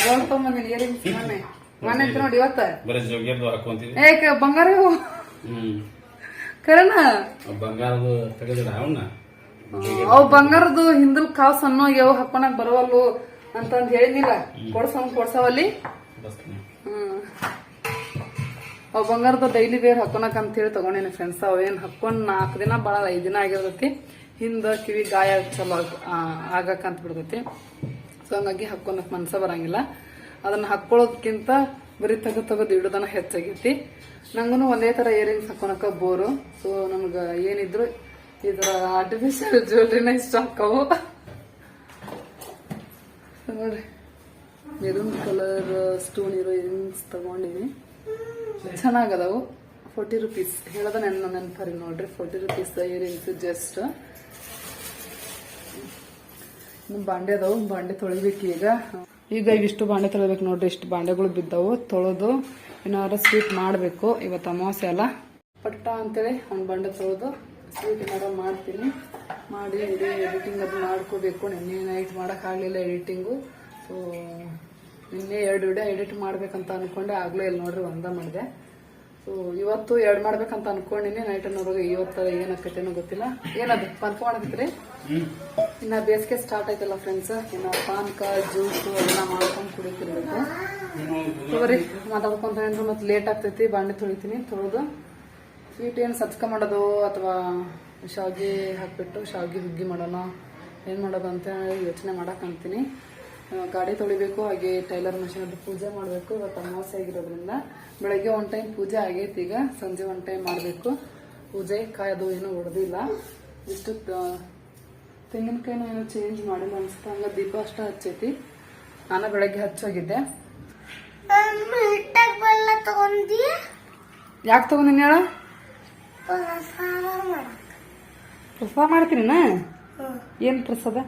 A: ಗೋಲ್ಡ್ ತೊಗೊಂಬಂದಿನಿ ಇಯರಿಂಗ್ಸ್ ಮೊನ್ನೆ. ಮೊನ್ನೆ ನೋಡಿ ಇವತ್ತ. ಏಕ ಬಂಗಾರ ಇವು ಕರೆನ?
B: ಅವ್ ಬಂಗಾರದು ತೆಗೆದಿಡ ಅವನ್ನ?
A: ಅವು ಬಂಗಾರದು ಹಿಂದಲ್ ಕಾವ್ ಸಣ್ಣ ಯಾವ ಹಾಕೊಳಕ್ ಬರವಲ್ಲು ಅಂತಂದ್ ಹೇಳಿದಿಲ್ಲ. ಕೊಡ್ಸವ್ ಕೊಡ್ಸವಲ್ಲಿ? ಅವ್ ಬಂಗಾರದ ಡೈಲಿ ಬೇರ್ ಹಾಕೊಳಕ್ ಅಂತ ಹೇಳಿ ತಗೊಂಡೇನಿ ಫ್ರೆಂಡ್ಸ್ ಅವೇನ್ ಹಾಕೊಂಡ್ ನಾಲ್ಕು ದಿನ ಬಹಳ ಐದ್ ದಿನ ಆಗಿರ್ತೈತಿ. ಹಿಂದ ಕಿವಿ ಗಾಯ ಚಲೋ ಆಗಕ್ ಅಂತ ಬಿಡ್ತೈತಿ. ಸೊ ಹಂಗಾಗಿ ಹಾಕೊಳಕ್ ಮನ್ಸ ಬರಂಗಿಲ್ಲ. ಅದನ್ನ ಹಾಕೊಳ್ಳೋದಕ್ಕಿಂತ ಬರೀ ತಗೋ ತಗದ್ ಇಡೋದನ್ನ ಹೆಚ್ಚಾಗೈತಿ. ನಂಗೂ ಒಂದೇ ತರ ಇಯರಿಂಗ್ಸ್ ಹಾಕೊಳಕ ಬೋರು ಸೊ ನಮ್ಗ ಏನಿದ್ರು ಇದರ ಆರ್ಟಿಫಿಷಿಯಲ್ ಜ್ಯುವೆಲ್ರಿನ ಇಷ್ಟ ಹಾಕವು. ನೋಡ್ರಿ. ಮೆರೂನ್ ಕಲರ್ ಸ್ಟೋನ್ ಇರೋ ಇಯರಿಂಗ್ಸ್ ತಗೊಂಡಿನಿ ಚೆನ್ನಾಗದವು. ಫೋರ್ಟಿ ರುಪೀಸ್ ಹೇಳದ ನನ್ನ ನೆನಪರಿ ನೋಡ್ರಿ. ಫೋರ್ಟಿ ರುಪೀಸ್ ಇಯರಿಂಗ್ಸ್ ಜಸ್ಟ್ ಇನ್ನು ಬಾಂಡೆ ಅದಾವು. ಬಾಂಡೆ ತೊಳಿಬೇಕು ಈಗ ಈಗ ಇವಿಷ್ಟು ಬಾಂಡೆ ತೊಳಿಬೇಕು ನೋಡ್ರಿ. ಇಷ್ಟು ಬಾಂಡೆಗಳು ಬಿದ್ದವು. ತೊಳೆದು ಏನಾದ್ರು ಸ್ವೀಟ್ ಮಾಡಬೇಕು. ಇವತ್ತು ಅಮಾವಾಸ್ಯೆ ಅಲ್ಲ. ಪಟ್ಟ ಅಂತೇಳಿ ಒಂದು ಬಂಡ ತೊಳೆದು ಸ್ವೀಟ್ ಏನಾರು ಮಾಡ್ತೀನಿ. ಮಾಡಿ ಇಡೀ ಎಡಿಟಿಂಗ್ ಅದು ಮಾಡ್ಕೋಬೇಕು. ನಿನ್ನೆ ನೈಟ್ ಮಾಡೋಕ್ಕಾಗಲಿಲ್ಲ ಎಡಿಟಿಂಗು ಸೊ ನಿನ್ನೆ ಎರಡು ವಿಡಿಯೋ ಎಡಿಟ್ ಮಾಡ್ಬೇಕಂತ ಅನ್ಕೊಂಡೆ. ಆಗಲೇ ಇಲ್ಲಿ ನೋಡ್ರಿ ಒಂದ ಮಾಡಿದೆ. ಸೊ ಇವತ್ತು ಎರಡು ಮಾಡ್ಬೇಕಂತ ಅನ್ಕೊಂಡಿನಿ. ನೈಟ್ ಅನ್ನೋರ್ಗೆ ಇವತ್ತು ಏನಾಕೈತೇನೋ ಗೊತ್ತಿಲ್ಲ. ಏನದು? ಪಾನ್ಕ ಮಾಡಕತ್ತೀರಿ ಇನ್ನ ಬೇಸಿಗೆ ಸ್ಟಾರ್ಟ್ ಆಯ್ತಲ್ಲ ಫ್ರೆಂಡ್ಸ್ ಇನ್ನ ಪಾನ್ಕ ಜ್ಯೂಸು ಎಲ್ಲ ಮಾಡ್ಕೊಂಡು ಕುಡಿತಿರ್ಬೇಕು ತಗೋರಿ, ಮಾತಾಡ್ಕೊಂತ ಏನ್ರ ಮತ್ತೆ ಲೇಟ್ ಆಗ್ತೈತಿ, ಬಾಂಡೆ ತೊಳಿತೀನಿ, ತೊಳೆದು ಸ್ವೀಟ್ ಏನು ಸಚ್ಕ ಮಾಡೋದು ಅಥವಾ ಶಾವಿಗೆ ಹಾಕ್ಬಿಟ್ಟು, ಶಾವಿಗೆ ಹುಗ್ಗಿ ಮಾಡೋಣ, ಏನು ಮಾಡೋದು ಅಂತ ಯೋಚನೆ ಮಾಡಕ್ಕಂತೀನಿ ಗಾಡಿ ತೊಳಿಬೇಕು, ಹಾಗೆ ಟೈಲರ್ ಮಷೀನ್ ಅದು ಪೂಜೆ ಮಾಡಬೇಕು, ಇವತ್ತು ಅಮಾವಾಸ್ಯೆ ಆಗಿರೋದ್ರಿಂದ ಬೆಳಗ್ಗೆ ಒನ್ ಟೈಮ್ ಪೂಜೆ ಆಗೈತಿ ಈಗ, ಸಂಜೆ ಒನ್ ಟೈಮ್ ಮಾಡಬೇಕು. ಪೂಜೆ ಕಾಯಿ ಅದು ಏನೂ ಹೊಡೆದಿಲ್ಲ ಇಷ್ಟು ತೆಂಗಿನಕಾಯಿನ ಏನೋ ಚೇಂಜ್ ಮಾಡಿಲ್ಲ ಅನ್ಸುತ್ತೆ, ಹಂಗ ದೀಪ ಅಷ್ಟ ಹಚ್ಚೈತಿ. ನಾನು ಬೆಳಗ್ಗೆ ಹಚ್ಚೋಗಿದ್ದೆ.
C: ಬೆಲ್ಲ ತಗೊಂಡಿ
A: ಯಾಕೆ ತಗೊಂಡಿನಿ ಹೇಳ? ಪ್ರಸಾದ ಮಾಡ್ತೀನಿ
C: ನಾ?
A: ಏನ್ ಪ್ರಸಾದ?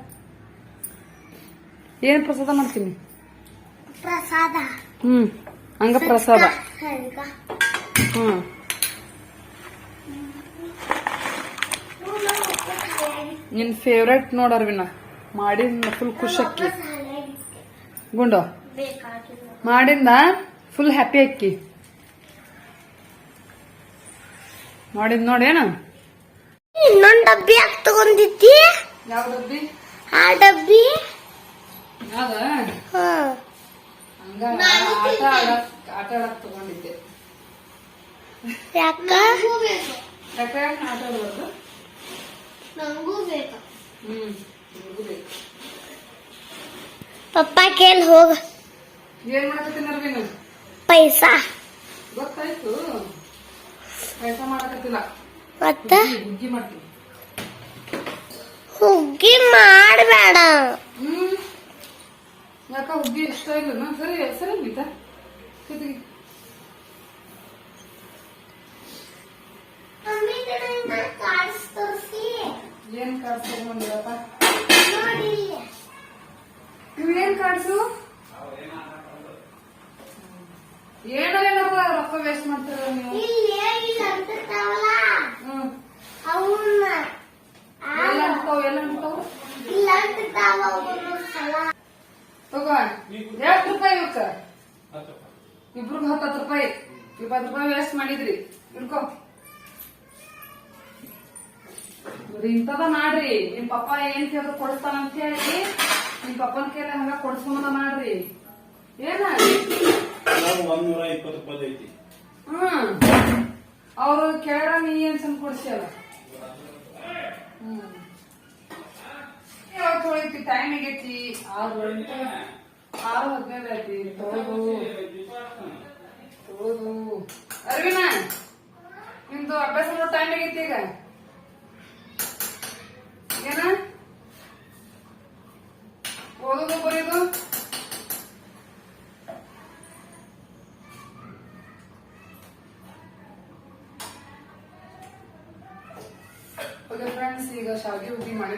A: ಏನು ಪ್ರಸಾದ ಮಾಡ್ತೀನಿ?
C: ಪ್ರಸಾದ.
A: ಹ್ಮ್ ಹಂಗ ಪ್ರಸಾದ.
C: ಹಂಗ
A: ಹ್ಮ್. ನಿನ್ ಫೇವ್ರೆಟ್ ನೋಡ್ ಅರ್ವಿನ ಮಾಡಿದ ಫುಲ್ ಖುಷಿ ಗುಂಡು. ಮಾಡಿಂದ ಫುಲ್ ಹ್ಯಾಪಿ ಅಕ್ಕಿ ಮಾಡಿದ್ ನೋಡೇನು
C: ಇನ್ನೊಂದ್ ಡಬ್ಬಿ ಯಾಕೆ ತಗೊಂಡಿದ್ದಿ?
A: ಯಾವ ಡಬ್ಬಿ?
C: ಆ ಡಬ್ಬಿ?
A: ಅದ ಹಂಗ ಆಟ ಆಡಕ್ ಆಟ ಆಡಕ್ ತಗೊಂಡಿದ್ದೆ.
C: ಯಾಕ?
A: ಯಾಕೆ ಆಟ ಆಡಬಾರ್ದು?
C: ನಂಗೂ ಬೇಕು.
A: ಹ್ಮ್ ಬೇಕು.
C: ಪಪ್ಪ ಕೇಳಿ ಹೋಗ.
A: ಏನ್ ಮಾಡಕತ್ತೀನಿ ಅರ್ವಿನ
C: ಪೈಸಾ.
A: ಗೊತ್ತಾಯ್ತು. ಪೈಸಾ ಮಾಡಕತ್ತಿಲ್ಲ.
C: ಮತ್ತ?
A: ಹುಗ್ಗಿ- ಮಾಡ್ತೀವಿ
C: ಹುಗ್ಗಿ ಮಾಡಬೇಡ.
A: ಹ್ಮ್. ಯಾಕ ಹುಗ್ಗಿ ಇಷ್ಟ ಇಲ್ಲ? ಸರಿ ಸರಿ ಗೀತಾ. ಜೊತೆಗೆ ಏನ್ ಕಾರ್ಡ್ಸ್ ತಗೊಂಡಿರಪ್ಪ ಇವೇನ್ ಕಾರ್ಡ್ಸು ಏನೋ ಏನಪ್ಪ ರೊಕ್ಕ ವೇಸ್ಟ್ ಮಾಡ್ತೀರ ನೀವು? ಹ್ಮ್. ಎಲ್ಲ ಅಂಟ್ತಾವ್ ಎಲ್ಲ ತಗೋ ಎಷ್ಟು ರೂಪಾಯಿ ಇವಕ್ಕ. ಇಬ್ರಿಗೆ ರೂಪಾಯಿ. ಹತ್ತು ರೂಪಾಯಿ ವೇಸ್ಟ್ ಮಾಡಿದ್ರಿ. ಇಡ್ಕೋ ಇಂಥದ ಮಾಡ್ರಿ. ನಿಮ್ ಪಪ್ಪ ಏನ್ ಕೇಳಿದ್ರು ಕೊಡಿಸ್ತಾನ ಅಂತ ಹೇಳಿ ನಿಮ್ ಪಪ್ಪನ ಕೇಳಿ ಹಂಗ ಕೊಡ್ಸ್ಕೊಂಬಂದ ಮಾಡ್ರಿ. ಏನ?
B: ಒಂದೂರ ಇಪ್ಪತ್ತು ರೂಪಾಯಿ ಐತಿ.
A: ಅವ್ರು ಕೇಳ ನೀ ಏನ್ ತೊಳಿತಿ ಟೈಮ್ ಆಗೈತಿ. ಆರು ಆರು ಹದಿನೈದು ಐತಿ ಅರವಿನ ನಿಮ್ದು ಅಭ್ಯಾಸ ಟೈಮ್ ಆಗೈತಿ ಈಗ? ಏನ?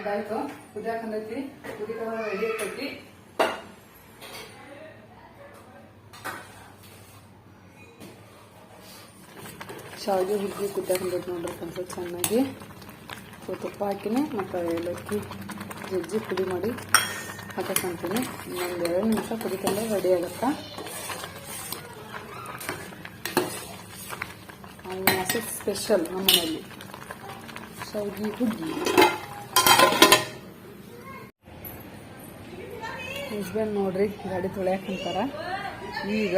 A: ಮಾಡಿದ್ದಾಯ್ತು ಕುದಿಯಾಕ ಅಂದೈತಿ ಕುದಿಕ ರೆಡಿ ಆಗ್ತೈತಿ ಶಾವಿಗೆ ಹುಗ್ಗಿ ಕುದಿಯಾಕ ಅಂದೈತಿ ನೋಡ್ರಿ ಸ್ವಲ್ಪ ಚೆನ್ನಾಗಿ. ತುಪ್ಪ ಹಾಕಿನಿ, ಮತ್ತು ಏಲಕ್ಕಿ, ಜಜ್ಜಿ ಪುಡಿ ಮಾಡಿ ಹಾಕಕ್ಕಂತೀನಿ ಇನ್ನೊಂದು ಎರಡು ನಿಮಿಷ ಕುದಿಕೊಂಡ್ರೆ ರೆಡಿ ಆಗುತ್ತಾ? ಸ್ಪೆಷಲ್ ನಮ್ಮ ಮನೆಯಲ್ಲಿ ಶಾವಿಗೆ ಹುಗ್ಗಿ ಹಸ್ಬೆಂಡ್ ನೋಡ್ರಿ, ಗಾಡಿ ತೊಳ್ಯಾಕಂತಾರ ಈಗ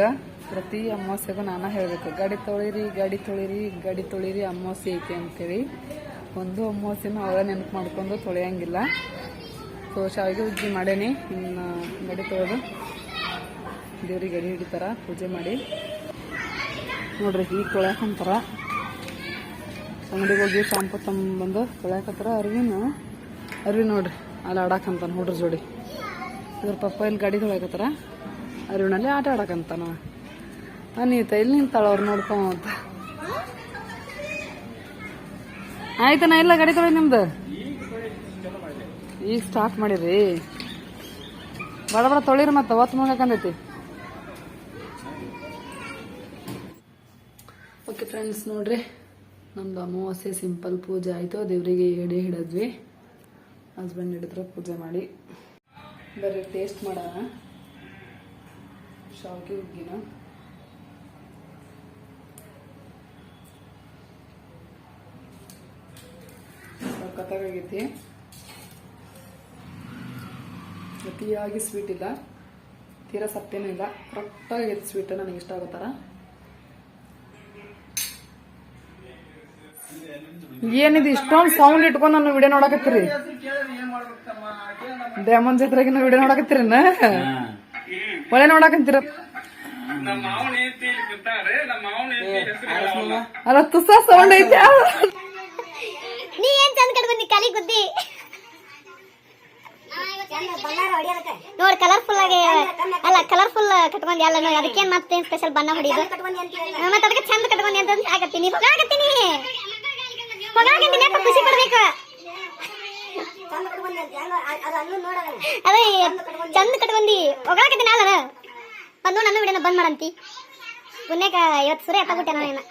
A: ಪ್ರತಿ ಅಮಾವಾಸ್ಯೆಗೂ ನಾನು ಹೇಳಬೇಕು, ಗಾಡಿ ತೊಳಿರಿ ಗಾಡಿ ತೊಳಿರಿ ಗಾಡಿ ತೊಳಿರಿ ಅಮಾವಾಸ್ಯೆ ಐತಿ ಅಂತೇಳಿ ಒಂದು ಅಮಾವಾಸ್ಯೆನೂ ಅವಳ ನೆನಪು ಮಾಡ್ಕೊಂಡು ತೊಳೆಯಂಗಿಲ್ಲ. ಸೊ ಶಾವಿಗೆ ಉಜ್ಜಿ ಮಾಡೇನಿ, ಇನ್ನು ಗಾಡಿ ತೊಳೆದು ದೇವ್ರಿಗೆ ಗಡಿ ಹಿಡಿತಾರ, ಪೂಜೆ ಮಾಡಿ. ನೋಡ್ರಿ, ಈಗ ತೊಳ್ಯಾಕಂತಾರ ಅಂಗಡಿಗೆ ಹೋಗಿ ಶಾಂಪು ತಂಬಂದು ತೊಳ್ಯಾಕತ್ತಾರ, ಅರ್ವಿನ ಅರಿವಿ ನೋಡ್ರಿ, ಅಲ್ಲಿ ಆಡಾಕಂತಾನೆ ಹುಡ್ರ ಜೋಡಿ. ಇದ್ರ ಪಪ್ಪ ಇಲ್ಲಿ ಗಾಡಿ ತೊಳಕತ್ತಾರ? ಅರುಣಲ್ಲಿ ಆಟ ಆಡಕಂತಾನ. ಅನೀತ ಇಲ್ಲಿ ನಿಂತಾಳ ಅವ್ರು ನೋಡ್ಕೊಂತ ಆಯ್ತನ ಇಲ್ಲ ಗಾಡಿ ತೊಳಿ ನಿಮ್ದು? ಈಗ ಸ್ಟಾರ್ಟ್ ಮಾಡಿರಿ ಬಡ ಬಡ ತೊಳಿರಿ ಮತ್ತೆ ಒತ್ತು ಮುಗಕಂದೈತಿ ಓಕೆ ಫ್ರೆಂಡ್ಸ್ ನೋಡ್ರಿ. ನಮ್ದು ಅಮಾವಾಸ್ಯೆ ಸಿಂಪಲ್ ಪೂಜೆ ಆಯಿತು. ದೇವರಿಗೆ ಎಡೆ ಹಿಡಿದ್ವಿ. ಹಸ್ಬೆಂಡ್ ಹಿಡಿದ್ರೆ ಪೂಜೆ ಮಾಡಿ. ಬರ್ರಿ ಟೇಸ್ಟ್ ಮಾಡೋಣ. ಶಾವಿಗೆ ಹುಗ್ಗಿನ. ಸಖತ್ತಾಗೈತಿ. ಅತಿಯಾಗಿ ಸ್ವೀಟ್ ಇಲ್ಲ. ತೀರಾ ಸತ್ತೇನೂ ಇಲ್ಲ. ಕರೆಕ್ಟಾಗೈತಿ ಸ್ವೀಟ್ ನನಗೆ ಇಷ್ಟ ಆಗೋ ಏನಿದು? ಇಷ್ಟೊಂದು ಸೌಂಡ್ ಇಟ್ಕೊಂಡು ನಾನು ವಿಡಿಯೋ ನೋಡಕತ್ತೀರಿ. ಜಾತ್ರೆಗೆ ನಾವು ವಿಡಿಯೋ ನೋಡಕತ್ತೀರಿ ಒಳ್ಳೆ ನೋಡಕಂತೀರ ಅಲ್ಲ ತುಸ ಸೌಂಡ್ ಐತೆ.
C: ನೀ ಏನ್ ಚಂದ ಕಟ್ ಬಂದಿ? ಕಾಲಿ ಗುದ್ದಿ. ನೋಡ್ ಕಲರ್ಫುಲ್ ಆಗಿ ಅಲ್ಲ ಕಲರ್ಫುಲ್ ಕಟ್ಕೊಂಡಿ. ಅಲ್ಲ ಅದಕ್ಕೆ ಅದಕ್ಕೇನ್ ಮತ್ತೇನ್ ಸ್ಪೆಷಲ್ ಬಣ್ಣ ಹೊಡಿಯೋದು? ಮತ್ತೆ ಅದಕ್ಕೆ ಚಂದ ಕಟ್ಕೊಂಡಿ ಅಂತ ಆಗತ್ತೀನಿ. ಹೊಗಾಕತ್ತೀನಿ ಯಾಕೆ ಖುಷಿ ಪಡ್ಬೇಕು. ಅದೇ ಚಂದ ಕಟ್ಕೊಂಡಿ ಹೊಗಾಕತ್ತೀನಿ ಅಲ್ಲ ಬಂದು ನನ್ನ ವಿಡಿಯೋನ ಬಂದ್ ಮಾಡಂತಿ. ಪುಣ್ಯಕ ಇವತ್ತು ಸುರೇ ಎತ್ತಾಗ್ಬಿಟ್ಟೆ ನಾನು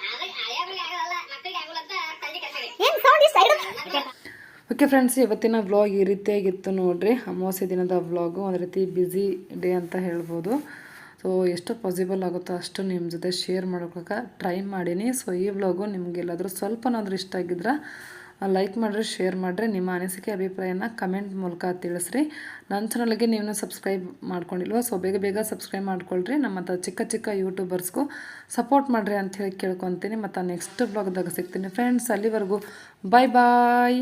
C: ಏನು ಸೌಂಡ್ ಸೈಡ್
A: ಓಕೆ ಫ್ರೆಂಡ್ಸ್ ಇವತ್ತಿನ ವ್ಲಾಗ್ ಈ ರೀತಿಯಾಗಿತ್ತು ನೋಡ್ರಿ. ಅಮಾವಾಸ್ಯ ದಿನದ ವ್ಲಾಗು ಒಂದು ರೀತಿ ಬ್ಯುಸಿ ಡೇ ಅಂತ ಹೇಳ್ಬೋದು. ಸೊ ಎಷ್ಟು ಪಾಸಿಬಲ್ ಆಗುತ್ತೋ ಅಷ್ಟು ನಿಮ್ಮ ಜೊತೆ ಶೇರ್ ಮಾಡೋಕ್ಕೆ ಟ್ರೈ ಮಾಡೀನಿ. ಸೊ ಈ ವ್ಲಾಗು ನಿಮಗೆಲ್ಲಾದರೂ ಸ್ವಲ್ಪನಾದರೂ ಇಷ್ಟ ಆಗಿದ್ರೆ ಲೈಕ್ ಮಾಡಿರಿ ಶೇರ್ ಮಾಡಿರಿ, ನಿಮ್ಮ ಅನಿಸಿಕೆ, ಅಭಿಪ್ರಾಯನ ಕಮೆಂಟ್ ಮೂಲಕ ತಿಳಿಸ್ರಿ. ನನ್ನ ಚಾನಲ್ಗೆ ನೀವು ಸಬ್ಸ್ಕ್ರೈಬ್ ಮಾಡ್ಕೊಂಡಿಲ್ವ? ಸೊ ಬೇಗ ಬೇಗ ಸಬ್ಸ್ಕ್ರೈಬ್ ಮಾಡ್ಕೊಳ್ರಿ. ನಮ್ಮ ಚಿಕ್ಕ ಚಿಕ್ಕ ಯೂಟ್ಯೂಬರ್ಸ್ಗೂ ಸಪೋರ್ಟ್ ಮಾಡಿರಿ ಅಂತ ಹೇಳಿ ಕೇಳ್ಕೊತೀನಿ. ಮತ್ತು ನೆಕ್ಸ್ಟ್ ಬ್ಲಾಗ್ದಾಗ ಸಿಗ್ತೀನಿ ಫ್ರೆಂಡ್ಸ್ ಅಲ್ಲಿವರೆಗೂ ಬಾಯ್ ಬಾಯ್